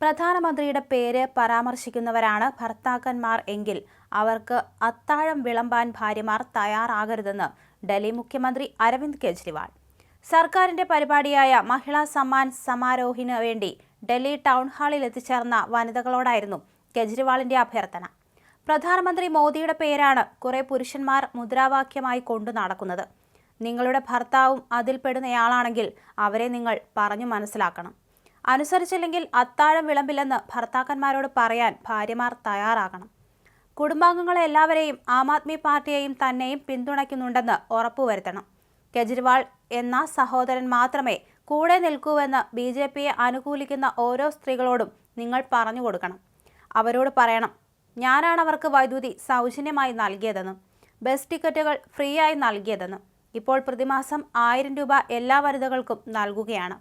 പ്രധാനമന്ത്രിയുടെ പേര് പരാമർശിക്കുന്നവരാണ് ഭർത്താക്കന്മാർ എങ്കിൽ അവർക്ക് അത്താഴം വിളമ്പാൻ ഭാര്യമാർ തയ്യാറാകരുതെന്ന് ഡൽഹി മുഖ്യമന്ത്രി അരവിന്ദ് കെജ്രിവാൾ. സർക്കാരിന്റെ പരിപാടിയായ മഹിളാ സമ്മാൻ സമാരോഹിന് വേണ്ടി ഡൽഹി ടൗൺ ഹാളിൽ എത്തിച്ചേർന്ന വനിതകളോടായിരുന്നു കെജ്രിവാളിന്റെ അഭ്യർത്ഥന. പ്രധാനമന്ത്രി മോദിയുടെ പേരാണ് കുറെ പുരുഷന്മാർ മുദ്രാവാക്യമായി കൊണ്ടു നടക്കുന്നത്. നിങ്ങളുടെ ഭർത്താവും അതിൽപ്പെടുന്നയാളാണെങ്കിൽ അവരെ നിങ്ങൾ പറഞ്ഞു മനസ്സിലാക്കണം. അനുസരിച്ചില്ലെങ്കിൽ അത്താഴം വിളമ്പില്ലെന്ന് ഭർത്താക്കന്മാരോട് പറയാൻ ഭാര്യമാർ തയ്യാറാകണം. കുടുംബാംഗങ്ങളെ എല്ലാവരെയും ആം ആദ്മി പാർട്ടിയെയും തന്നെയും പിന്തുണയ്ക്കുന്നുണ്ടെന്ന് ഉറപ്പുവരുത്തണം. കെജ്രിവാൾ എന്ന സഹോദരൻ മാത്രമേ കൂടെ നിൽക്കൂവെന്ന് ബി ജെ പിയെ അനുകൂലിക്കുന്ന ഓരോ സ്ത്രീകളോടും നിങ്ങൾ പറഞ്ഞു കൊടുക്കണം. അവരോട് പറയണം ഞാനാണ് അവർക്ക് വൈദ്യുതി സൗജന്യമായി നൽകിയതെന്ന് ബസ് ടിക്കറ്റുകൾ ഫ്രീ ആയി നൽകിയതെന്ന്. ഇപ്പോൾ പ്രതിമാസം ആയിരം രൂപ എല്ലാ വനിതകൾക്കും നൽകുകയാണ്.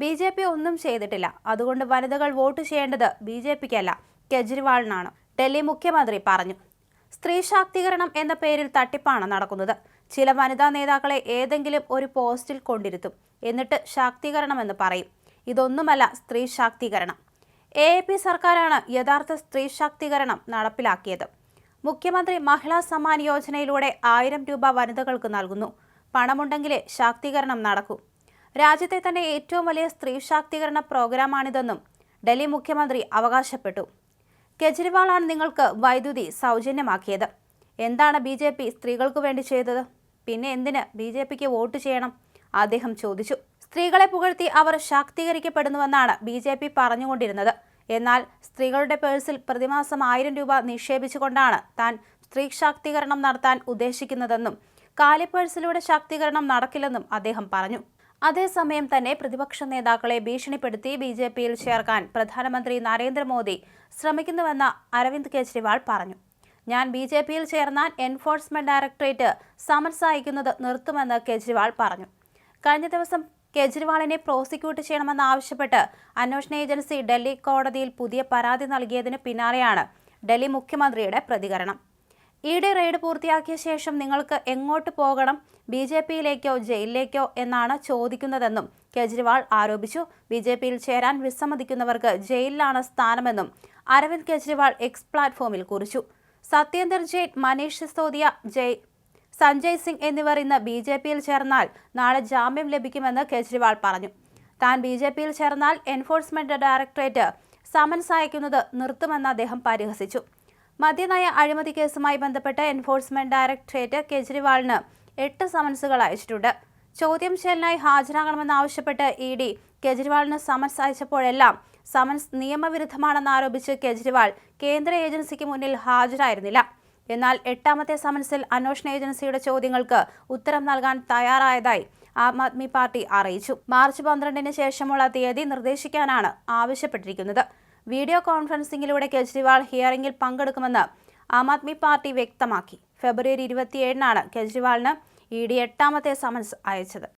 ബി ജെ പി ഒന്നും ചെയ്തിട്ടില്ല. അതുകൊണ്ട് വനിതകൾ വോട്ട് ചെയ്യേണ്ടത് ബി ജെ പിക്കല്ല. കെജ്രിവാളിനാണ്. ഡൽഹി മുഖ്യമന്ത്രി പറഞ്ഞു. സ്ത്രീ ശാക്തീകരണം എന്ന പേരിൽ തട്ടിപ്പാണ് നടക്കുന്നത്. ചില വനിതാ നേതാക്കളെ ഏതെങ്കിലും ഒരു പോസ്റ്റിൽ കൊണ്ടിരുത്തും. എന്നിട്ട് ശാക്തീകരണമെന്ന് പറയും. ഇതൊന്നുമല്ല സ്ത്രീ ശാക്തീകരണം. എ പി സർക്കാരാണ് യഥാർത്ഥ സ്ത്രീ ശാക്തീകരണം നടപ്പിലാക്കിയത്. മുഖ്യമന്ത്രി മഹിളാ സമ്മാൻ യോജനയിലൂടെ ആയിരം രൂപ വനിതകൾക്ക് നൽകുന്നു. പണമുണ്ടെങ്കിലേ ശാക്തീകരണം നടക്കൂ. രാജ്യത്തെ തന്നെ ഏറ്റവും വലിയ സ്ത്രീ ശാക്തീകരണ പ്രോഗ്രാമാണിതെന്നും ഡൽഹി മുഖ്യമന്ത്രി അവകാശപ്പെട്ടു. കെജ്രിവാളാണ് നിങ്ങൾക്ക് വൈദ്യുതി സൗജന്യമാക്കിയത്. എന്താണ് ബി ജെ പി സ്ത്രീകൾക്ക് വേണ്ടി ചെയ്തത്? പിന്നെ എന്തിന് ബി ജെ പിക്ക് വോട്ട് ചെയ്യണം? അദ്ദേഹം ചോദിച്ചു. സ്ത്രീകളെ പുകഴ്ത്തി അവർ ശാക്തീകരിക്കപ്പെടുന്നുവെന്നാണ് ബി ജെ പി പറഞ്ഞുകൊണ്ടിരുന്നത്. എന്നാൽ സ്ത്രീകളുടെ പേഴ്സിൽ പ്രതിമാസം ആയിരം രൂപ നിക്ഷേപിച്ചുകൊണ്ടാണ് താൻ സ്ത്രീ ശാക്തീകരണം നടത്താൻ ഉദ്ദേശിക്കുന്നതെന്നും കാലിപ്പേഴ്സിലൂടെ ശാക്തീകരണം നടക്കില്ലെന്നും അദ്ദേഹം പറഞ്ഞു. അതേസമയം തന്നെ പ്രതിപക്ഷ നേതാക്കളെ ഭീഷണിപ്പെടുത്തി ബി ജെ പിയിൽ ചേർക്കാൻ പ്രധാനമന്ത്രി നരേന്ദ്രമോദി ശ്രമിക്കുന്നുവെന്ന് അരവിന്ദ് കെജ്രിവാൾ പറഞ്ഞു. ഞാൻ ബി ജെ പിയിൽ ചേർന്നാൽ എൻഫോഴ്സ്മെന്റ് ഡയറക്ടറേറ്റ് സമൻസ് അയക്കുന്നത് നിർത്തുമെന്ന് കെജ്രിവാൾ പറഞ്ഞു. കഴിഞ്ഞ ദിവസം കെജ്രിവാളിനെ പ്രോസിക്യൂട്ട് ചെയ്യണമെന്നാവശ്യപ്പെട്ട് അന്വേഷണ ഏജൻസി ഡൽഹി കോടതിയിൽ പുതിയ പരാതി നൽകിയതിന് പിന്നാലെയാണ് ഡൽഹി മുഖ്യമന്ത്രിയുടെ പ്രതികരണം. ഈടെ റെയ്ഡ് പൂർത്തിയാക്കിയ ശേഷം നിങ്ങൾക്ക് എങ്ങോട്ട് പോകണം? ബി ജെ പിയിലേക്കോ ജയിലിലേക്കോ എന്നാണ് ചോദിക്കുന്നതെന്നും കെജ്രിവാൾ ആരോപിച്ചു. ബി ജെ പിയിൽ ചേരാൻ വിസമ്മതിക്കുന്നവർക്ക് ജയിലിലാണ് സ്ഥാനമെന്നും അരവിന്ദ് കെജ്രിവാൾ എക്സ് പ്ലാറ്റ്ഫോമിൽ കുറിച്ചു. സത്യേന്ദർ ജെയിൻ മനീഷ് സിസോദിയ ജയ് സഞ്ജയ് സിംഗ് എന്നിവർ ഇന്ന് ബി ജെ പിയിൽ ചേർന്നാൽ നാളെ ജാമ്യം ലഭിക്കുമെന്ന് കെജ്രിവാൾ പറഞ്ഞു. താൻ ബി ജെ പിയിൽ ചേർന്നാൽ എൻഫോഴ്സ്മെന്റ് ഡയറക്ടറേറ്റ് സമൻസ് അയക്കുന്നത് നിർത്തുമെന്ന് അദ്ദേഹം പരിഹസിച്ചു. മദ്യനയ അഴിമതി കേസുമായി ബന്ധപ്പെട്ട് എൻഫോഴ്സ്മെന്റ് ഡയറക്ടറേറ്റ് കെജ്രിവാളിന് എട്ട് സമൻസുകൾ അയച്ചിട്ടുണ്ട്. ചോദ്യം ചെയ്യലിനായി ഹാജരാകണമെന്നാവശ്യപ്പെട്ട് ഇ ഡി കെജ്രിവാളിന് സമൻസ് അയച്ചപ്പോഴെല്ലാം സമൻസ് നിയമവിരുദ്ധമാണെന്ന് ആരോപിച്ച് കെജ്രിവാൾ കേന്ദ്ര ഏജൻസിക്ക് മുന്നിൽ ഹാജരായിരുന്നില്ല. എന്നാൽ എട്ടാമത്തെ സമൻസിൽ അന്വേഷണ ഏജൻസിയുടെ ചോദ്യങ്ങൾക്ക് ഉത്തരം നൽകാൻ തയ്യാറായതായി ആം ആദ്മി പാർട്ടി അറിയിച്ചു. മാർച്ച് പന്ത്രണ്ടിന് ശേഷമുള്ള തീയതി നിർദ്ദേശിക്കാനാണ് ആവശ്യപ്പെട്ടിരിക്കുന്നത്. വീഡിയോ കോൺഫറൻസിംഗിലൂടെ കെജ്രിവാൾ ഹിയറിംഗിൽ പങ്കെടുക്കുമെന്ന് ആം ആദ്മി പാർട്ടി വ്യക്തമാക്കി. ഫെബ്രുവരി ഇരുപത്തിയേഴിനാണ് കെജ്രിവാളിന് ഇ ഡി എട്ടാമത്തെ സമൻസ് അയച്ചത്.